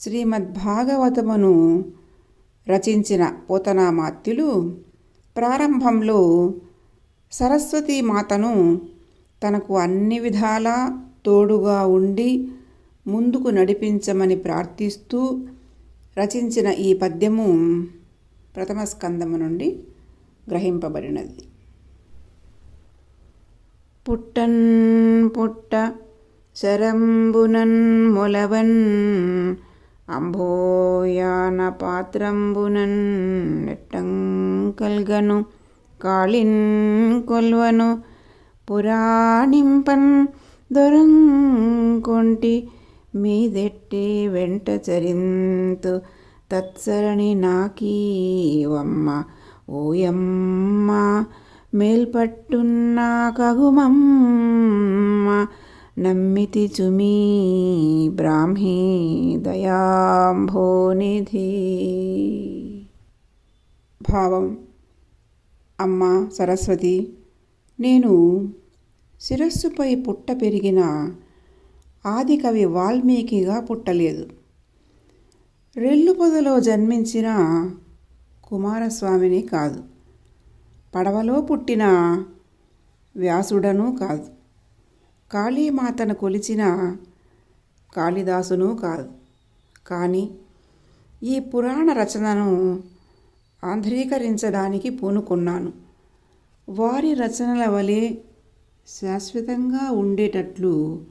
శ్రీమద్భాగవతమును రచించిన పోతనామాత్యులు ప్రారంభంలో సరస్వతీ మాతను తనకు అన్ని విధాలా తోడుగా ఉండి ముందుకు నడిపించమని ప్రార్థిస్తూ రచించిన ఈ పద్యము ప్రథమ స్కందము నుండి గ్రహింపబడినది. పుట్టన్ పుట్ట శరంబునన్ మొలవన్ అంభోయాన పాత్రంబునన్ నెట్టంకల్గను కాళిన్ కొల్వను పురాణింపన్ దొరంకొంటి మీదెట్టి వెంట చరింతు తత్సరణి నాకీవమ్మ ఓయమ్మ మేల్పట్టున్నా కగుమమ్మ నమ్మితి చుమీ బ్రాహ్మీ దయాంభోనిధి భావం అమ్మ సరస్వతి నేను శిరస్సుపై పుట్ట పెరిగిన ఆదికవి వాల్మీకిగా పుట్టలేదు. రెల్లు పొదలో జన్మించిన కుమారస్వామిని కాదు. పడవలో పుట్టిన వ్యాసుడను కాదు. కాళీమాతను కొలిచిన కాళిదాసును కాదు కానీ ఈ పురాణ రచనను ఆంధ్రీకరించడానికి పూనుకున్నాను. వారి రచనల వలె శాశ్వతంగా ఉండేటట్లు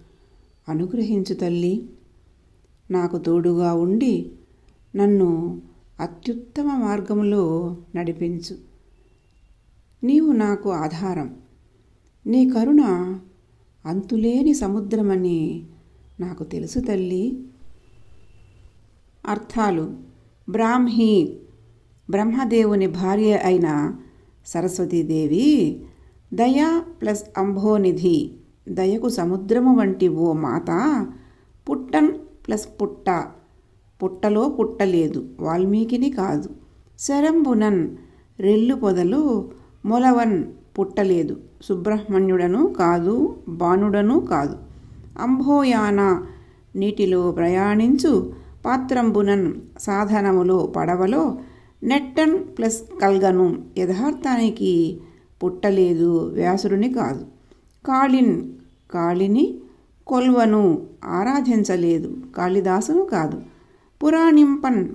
అనుగ్రహించు తల్లి. నాకు తోడుగా ఉండి నన్ను అత్యుత్తమ మార్గంలో నడిపించు. నీవు నాకు ఆధారం. నీ కరుణ అంతులేని సముద్రమని నాకు తెలుసు తల్లి. అర్థాలు. బ్రాహ్మీ బ్రహ్మదేవుని భార్య అయిన సరస్వతీదేవి దయ ప్లస్ అంభోనిధి దయకు సముద్రము వంటి ఓ మాత పుట్టన్ ప్లస్ పుట్ట. పుట్టలో పుట్టలేదు వాల్మీకిని కాదు. శరంబునన్ రెల్లు పొదలు మొలవన్ పుట్టలేదు. సుబ్రహ్మణ్యుడను కాదు బాణుడను కాదు. అంభోయాన నీటిలో ప్రయాణించు. పాత్రంబునన్ సాధనములో పడవలో నెట్టన్ ప్లస్ కల్గను యథార్థానికి పుట్టలేదు వ్యాసుడిని కాదు. కాళిన్ కాళిని కొల్వను ఆరాధించలేదు. కాళిదాసును కాదు. పురాణింపన్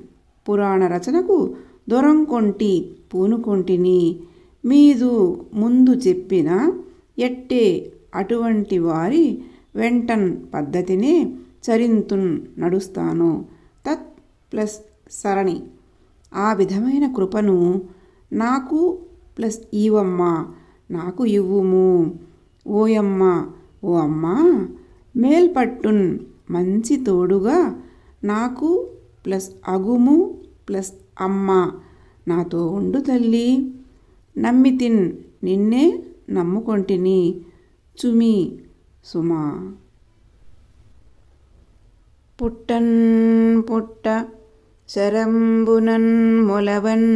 పురాణ రచనకు దొరంకొంటి పూనుకొంటిని మీదు ముందు చెప్పిన ఎట్టే అటువంటి వారి వెంటన్ పద్ధతిని చరింతున్ నడుస్తాను. తత్ ప్లస్ సరణి. ఆ విధమైన కృపను నాకు ప్లస్ ఈవమ్మ నాకు ఇవ్వుము. ఓయమ్మ ఓ అమ్మ మేల్పట్టున్ మంచి తోడుగా నాకు ప్లస్ అగుము ప్లస్ అమ్మ నాతో ఉండు తల్లి. నమ్మితిన్ నిన్నే నమ్ముకొంటిని. చుమి సుమా. పుట్టన్ పుట్ట శరంబునన్ మొలవన్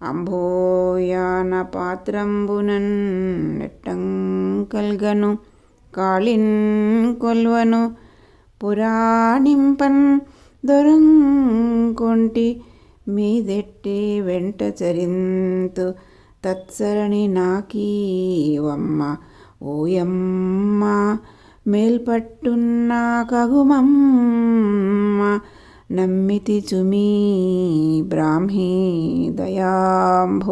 అంభోయాన పాత్రంబునన్ నెట్టంకల్గను కాళిన్ కొల్వను పురాణింపన్ దొరంకొంటి మీదెట్టి వెంట చరింతు తత్సరణి నాకీవమ్మ ఓయమ్మ మేల్పట్టున్నా కగుమమ్మ నమ్మితి చుమీ బ్రాహ్మీ దయాంభోనిధి.